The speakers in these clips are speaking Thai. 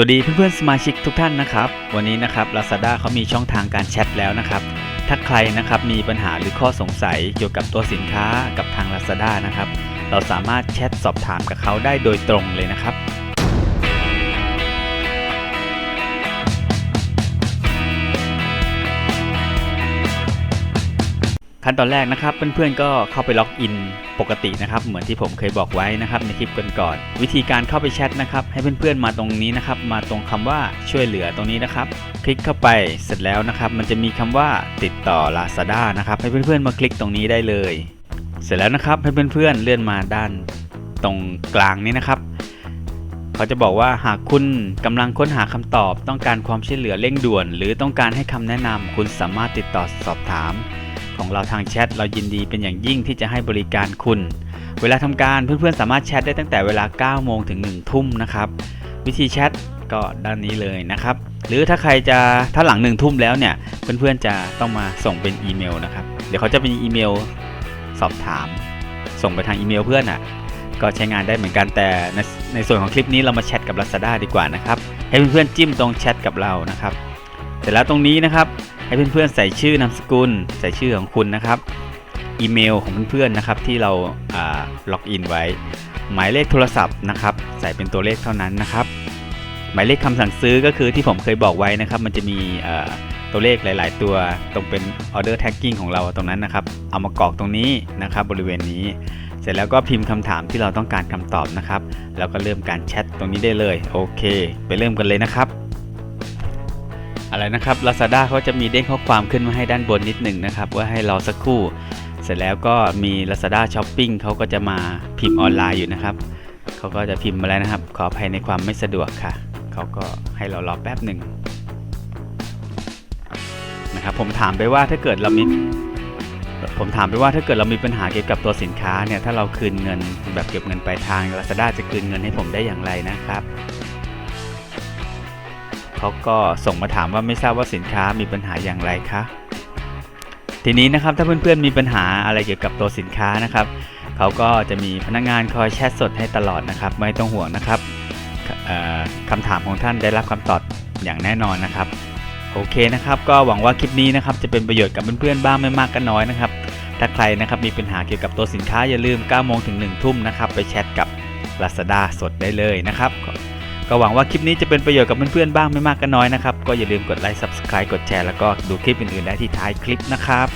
วัสดีเพื่อนๆสมาชิกทุกท่านนะครับ วันนี้นะครับ Lazada เขามีช่องทางการแชทแล้วนะครับ ถ้าใครนะครับมีปัญหาหรือข้อสงสัยเกี่ยวกับตัวสินค้ากับทาง Lazada นะครับ เราสามารถแชทสอบถามกับเขาได้โดยตรงเลยนะครับ ขั้นตอนแรกนะครับเพื่อนๆก็เข้าไปล็อกอินปกตินะครับ เหมือนที่ผมเคยบอกไว้นะครับในคลิปก่อนๆวิธีการเข้าไปแชทนะครับ ให้เพื่อนๆมาตรงนี้นะครับ มาตรงคำว่าช่วยเหลือตรงนี้นะครับ คลิกเข้าไปเสร็จแล้วนะครับ มันจะมีคำว่าติดต่อ Lazada นะครับให้เพื่อนๆมาคลิกตรงนี้ได้เลย เสร็จแล้วนะครับให้เพื่อนๆเลื่อนมาด้านตรงกลางนี้นะครับเขาจะบอกว่าหากคุณกำลังค้นหาคำตอบ ต้องการความช่วยเหลือเร่งด่วน หรือต้องการให้คำแนะนำคุณสามารถติดต่อสอบถาม ของเราทางแชทเรายินดีเป็นอย่างยิ่งที่จะให้บริการคุณ เวลาทำการเพื่อนๆสามารถแชทได้ตั้งแต่เวลา 9 โมงถึง 1 ทุ่มนะครับวิธีแชทก็ด้านนี้เลยนะครับ หรือถ้าใครจะถ้าหลัง1ทุ่มแล้วเนี่ยเพื่อนๆจะต้องมาส่งเป็นอีเมลนะครับ เดี๋ยวเขาจะเป็นอีเมลสอบถาม ส่งไปทางอีเมลเพื่อนอะก็ใช้งานได้เหมือนกันแต่ในในส่วนของคลิปนี้เรามาแชทกับ Lazada ดีกว่านะครับ ให้เพื่อนๆจิ้มตรงแชทกับเรานะครับ เสร็จแล้วตรงนี้นะครับ ให้เพื่อนๆใส่ชื่อนามสกุล ใส่ชื่อของคุณนะครับอีเมลของเพื่อนๆนะครับที่เราล็อกอินไว้ หมายเลขโทรศัพท์นะครับ ใส่เป็นตัวเลขเท่านั้นนะครับ หมายเลขคำสั่งซื้อก็คือที่ผมเคยบอกไว้นะครับ มันจะมีตัวเลขหลาย ๆ ตัวตรงเป็น order tagging ของเราตรงนั้นนะครับ เอามากรอกตรงนี้นะครับ บริเวณนี้ เสร็จแล้วก็พิมพ์คำถามที่เราต้องการคำตอบนะครับ แล้วก็เริ่มการแชทตรงนี้ได้เลย โอเค ไปเริ่มกันเลยนะครับ อะไรนะครับ Lazada เขาจะมีเด้งข้อความขึ้นมาให้ด้านบนนิดหนึ่งนะครับว่าให้รอสักครู่ เสร็จแล้วก็มี Lazada Shopping เขาก็จะมาพิมพ์ออนไลน์อยู่นะครับเขาก็จะพิมพ์มาแล้วนะครับ ขออภัยในความไม่สะดวกค่ะเขาก็ให้เรารอแป๊บหนึ่งนะครับผมถามไปว่าถ้าเกิดเรามีผมถามไปว่าถ้าเกิดเรามีปัญหาเกี่ยวกับตัวสินค้าเนี่ยถ้าเราคืนเงินแบบเก็บเงินปลายทาง Lazada จะคืนเงินให้ผมได้อย่างไรนะครับ เขาก็ส่งมาถามว่าไม่ทราบว่าสินค้ามีปัญหาอย่างไรคะทีนี้นะครับถ้าเพื่อนๆมีปัญหาอะไรเกี่ยวกับตัวสินค้านะครับเขาก็จะมีพนักงานคอยแชทสดให้ตลอดนะครับ ไม่ต้องห่วงนะครับคำถามของท่านได้รับคำตอบอย่างแน่นอนนะครับ โอเคนะครับ ก็หวังว่าคลิปนี้นะครับจะเป็นประโยชน์กับเพื่อนๆบ้างไม่มากก็น้อยนะครับ ถ้าใครนะครับมีปัญหาเกี่ยวกับตัวสินค้าอย่าลืม9โมงถึง1ทุ่มนะครับไปแชทกับ Lazada สดได้เลยนะครับ ก็หวังว่าคลิปนี้จะเป็นประโยชน์กับเพื่อนๆบ้างไม่มากก็น้อยนะครับ ก็อย่าลืมกดไลค์ Subscribe กดแชร์แล้วก็ดูคลิปอื่นๆได้ที่ท้ายคลิปนะครับ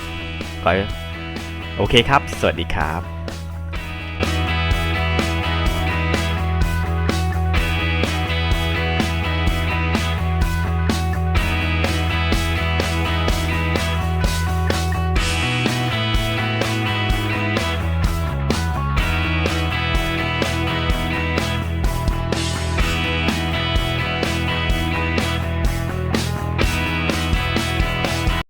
ขอโอเคครับ สวัสดีครับ